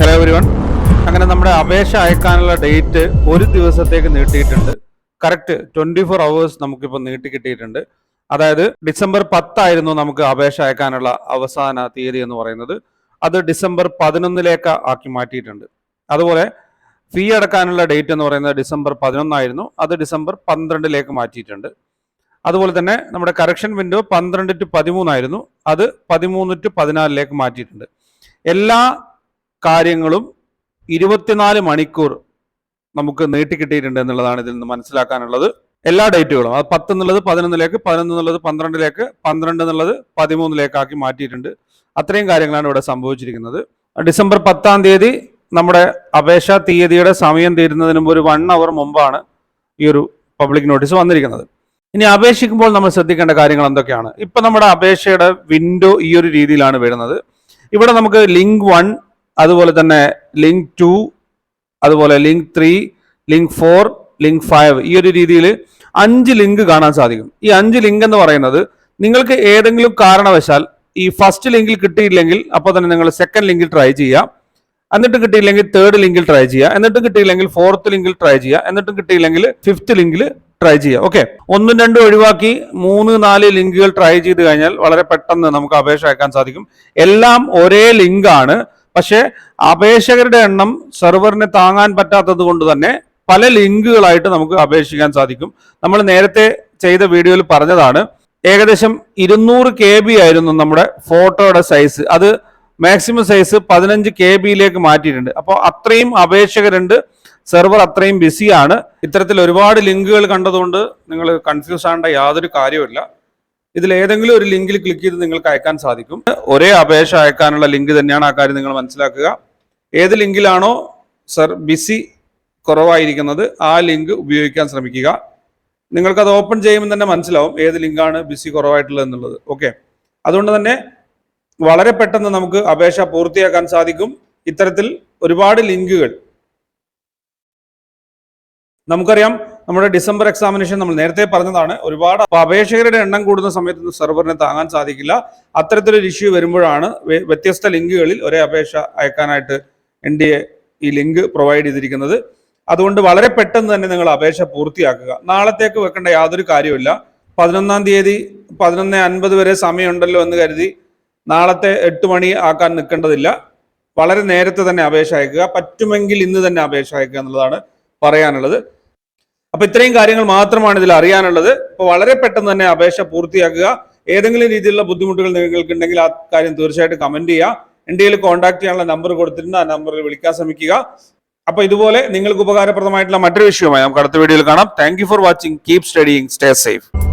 Hello everyone അങ്ങനെ നമ്മുടെ അപേക്ഷ അയക്കാനുള്ള ഡേറ്റ് ഒരു ദിവസത്തേക്ക് നീട്ടിയിട്ടുണ്ട്. കറക്റ്റ് ട്വന്റി ഫോർ അവേഴ്സ് നമുക്കിപ്പോൾ നീട്ടി കിട്ടിയിട്ടുണ്ട്. അതായത് ഡിസംബർ പത്തായിരുന്നു നമുക്ക് അപേക്ഷ അയക്കാനുള്ള അവസാന തീയതി എന്ന് പറയുന്നത്. അത് ഡിസംബർ പതിനൊന്നിലേക്ക് ആക്കി മാറ്റിയിട്ടുണ്ട്. അതുപോലെ ഫീ അടക്കാനുള്ള ഡേറ്റ് എന്ന് പറയുന്നത് ഡിസംബർ പതിനൊന്നായിരുന്നു. അത് ഡിസംബർ പന്ത്രണ്ടിലേക്ക് മാറ്റിയിട്ടുണ്ട്. അതുപോലെ തന്നെ നമ്മുടെ കറക്ഷൻ വിൻഡോ പന്ത്രണ്ട് ടു പതിമൂന്നായിരുന്നു. അത് പതിമൂന്ന് ടു പതിനാലിലേക്ക് മാറ്റിയിട്ടുണ്ട്. എല്ലാ കാര്യങ്ങളും ഇരുപത്തിനാല് മണിക്കൂർ നമുക്ക് നീട്ടിക്കിട്ടിയിട്ടുണ്ട് എന്നുള്ളതാണ് ഇതിൽ നിന്ന് മനസ്സിലാക്കാനുള്ളത്. എല്ലാ ഡേറ്റുകളും അത് പത്ത് എന്നുള്ളത് പതിനൊന്നിലേക്ക് പതിനൊന്ന് എന്നുള്ളത് പന്ത്രണ്ടിലേക്ക് പന്ത്രണ്ട് എന്നുള്ളത് പതിമൂന്നിലേക്കാക്കി മാറ്റിയിട്ടുണ്ട്. അത്രയും കാര്യങ്ങളാണ് ഇവിടെ സംഭവിച്ചിരിക്കുന്നത്. ഡിസംബർ പത്താം തീയതി നമ്മുടെ അപേക്ഷാ തീയതിയുടെ സമയം തീരുന്നതിന് മുമ്പ് ഒരു വൺ അവർ മുമ്പാണ് ഈ ഒരു പബ്ലിക് നോട്ടീസ് വന്നിരിക്കുന്നത്. ഇനി അപേക്ഷിക്കുമ്പോൾ നമ്മൾ ശ്രദ്ധിക്കേണ്ട കാര്യങ്ങൾ എന്തൊക്കെയാണ്? ഇപ്പൊ നമ്മുടെ അപേക്ഷയുടെ വിൻഡോ ഈ ഒരു രീതിയിലാണ് വരുന്നത്. ഇവിടെ നമുക്ക് ലിങ്ക് വൺ അതുപോലെ തന്നെ ലിങ്ക് ടു അതുപോലെ link three link four link five ഈ ഒരു രീതിയിൽ അഞ്ച് ലിങ്ക് കാണാൻ സാധിക്കും. ഈ അഞ്ച് ലിങ്ക് എന്ന് പറയുന്നത് നിങ്ങൾക്ക് ഏതെങ്കിലും കാരണവശാൽ ഈ ഫസ്റ്റ് ലിങ്കിൽ കിട്ടിയില്ലെങ്കിൽ അപ്പോൾ തന്നെ നിങ്ങൾ സെക്കൻഡ് ലിങ്കിൽ ട്രൈ ചെയ്യുക. എന്നിട്ട് കിട്ടിയില്ലെങ്കിൽ തേർഡ് ലിങ്കിൽ ട്രൈ ചെയ്യുക. എന്നിട്ടും കിട്ടിയില്ലെങ്കിൽ ഫോർത്ത് ലിങ്കിൽ ട്രൈ ചെയ്യുക. എന്നിട്ടും കിട്ടിയില്ലെങ്കിൽ ഫിഫ്ത്ത് ലിങ്കിൽ ട്രൈ ചെയ്യുക. ഓക്കെ ഒന്നും രണ്ടും ഒഴിവാക്കി മൂന്ന് നാല് ലിങ്കുകൾ ട്രൈ ചെയ്ത് കഴിഞ്ഞാൽ വളരെ പെട്ടെന്ന് നമുക്ക് അപേക്ഷ അയക്കാൻ സാധിക്കും. എല്ലാം ഒരേ ലിങ്കാണ് പക്ഷേ അപേക്ഷകരുടെ എണ്ണം സെർവറിനെ താങ്ങാൻ പറ്റാത്തത് കൊണ്ട് തന്നെ പല ലിങ്കുകളായിട്ട് നമുക്ക് അപേക്ഷിക്കാൻ സാധിക്കും. നമ്മൾ നേരത്തെ ചെയ്ത വീഡിയോയിൽ പറഞ്ഞതാണ് ഏകദേശം ഇരുന്നൂറ് കെ ബി ആയിരുന്നു നമ്മുടെ ഫോട്ടോയുടെ സൈസ്. അത് മാക്സിമം സൈസ് പതിനഞ്ച് കെ ബിയിലേക്ക് മാറ്റിയിട്ടുണ്ട്. അപ്പോൾ അത്രയും അപേക്ഷകരുണ്ട്. സെർവർ അത്രയും ബിസിയാണ്. ഇത്തരത്തിൽ ഒരുപാട് ലിങ്കുകൾ കണ്ടതുകൊണ്ട് നിങ്ങൾ കൺഫ്യൂസ് ആകേണ്ട യാതൊരു കാര്യവുമില്ല. ഇതിൽ ഏതെങ്കിലും ഒരു ലിങ്കിൽ ക്ലിക്ക് ചെയ്ത് നിങ്ങൾക്ക് അയക്കാൻ സാധിക്കും. ഒരേ അപേക്ഷ അയക്കാനുള്ള ലിങ്ക് തന്നെയാണ് ആ കാര്യം നിങ്ങൾ മനസ്സിലാക്കുക. ഏത് ലിങ്കിലാണോ സർ ബിസി കുറവായിരിക്കുന്നത് ആ ലിങ്ക് ഉപയോഗിക്കാൻ ശ്രമിക്കുക. നിങ്ങൾക്കത് ഓപ്പൺ ചെയ്യുമ്പോൾ തന്നെ മനസ്സിലാവും ഏത് ലിങ്കാണ് ബിസി കുറവായിട്ടുള്ളത് എന്നുള്ളത്. ഓക്കെ. അതുകൊണ്ട് തന്നെ വളരെ പെട്ടെന്ന് നമുക്ക് അപേക്ഷ പൂർത്തിയാക്കാൻ സാധിക്കും. ഇത്തരത്തിൽ ഒരുപാട് ലിങ്കുകൾ നമുക്കറിയാം. നമ്മുടെ ഡിസംബർ എക്സാമിനേഷൻ നമ്മൾ നേരത്തെ പറഞ്ഞതാണ്. ഒരുപാട് അപേക്ഷകരുടെ എണ്ണം കൂടുന്ന സമയത്ത് സെർവറിനെ താങ്ങാൻ സാധിക്കില്ല. അത്തരത്തിലൊരു ഇഷ്യൂ വരുമ്പോഴാണ് വ്യ- വ്യത്യസ്ത ലിങ്കുകളിൽ ഒരേ അപേക്ഷ അയക്കാനായിട്ട് എൻ ഡി എ ഈ ലിങ്ക് പ്രൊവൈഡ് ചെയ്തിരിക്കുന്നത്. അതുകൊണ്ട് വളരെ പെട്ടെന്ന് തന്നെ നിങ്ങൾ അപേക്ഷ പൂർത്തിയാക്കുക. നാളത്തേക്ക് വെക്കേണ്ട യാതൊരു കാര്യമില്ല പതിനൊന്നാം തീയതി പതിനൊന്ന് അൻപത് വരെ സമയമുണ്ടല്ലോ എന്ന് കരുതി നാളത്തെ എട്ട് മണി ആക്കാൻ നിൽക്കേണ്ടതില്ല. വളരെ നേരത്തെ തന്നെ അപേക്ഷ അയക്കുക. പറ്റുമെങ്കിൽ ഇന്ന് തന്നെ അപേക്ഷ അയക്കുക എന്നുള്ളതാണ് പറയാനുള്ളത്. അപ്പൊ ഇത്രയും കാര്യങ്ങൾ മാത്രമാണ് ഇതിൽ അറിയാനുള്ളത്. അപ്പൊ വളരെ പെട്ടെന്ന് തന്നെ അപേക്ഷ പൂർത്തിയാക്കുക. ഏതെങ്കിലും രീതിയിലുള്ള ബുദ്ധിമുട്ടുകൾ നിങ്ങൾക്ക് ഉണ്ടെങ്കിൽ ആ കാര്യം തീർച്ചയായിട്ടും കമന്റ് ചെയ്യുക. ഇന്ത്യയിൽ കോൺടാക്ട് ചെയ്യാനുള്ള നമ്പർ കൊടുത്തിട്ടുണ്ട്. ആ നമ്പറിൽ വിളിക്കാൻ ശ്രമിക്കുക. അപ്പൊ ഇതുപോലെ നിങ്ങൾക്ക് ഉപകാരപ്രദമായിട്ടുള്ള മറ്റൊരു വിഷയമായി നമുക്ക് അടുത്ത വീഡിയോയിൽ കാണാം. Thank for watching keep studying stay safe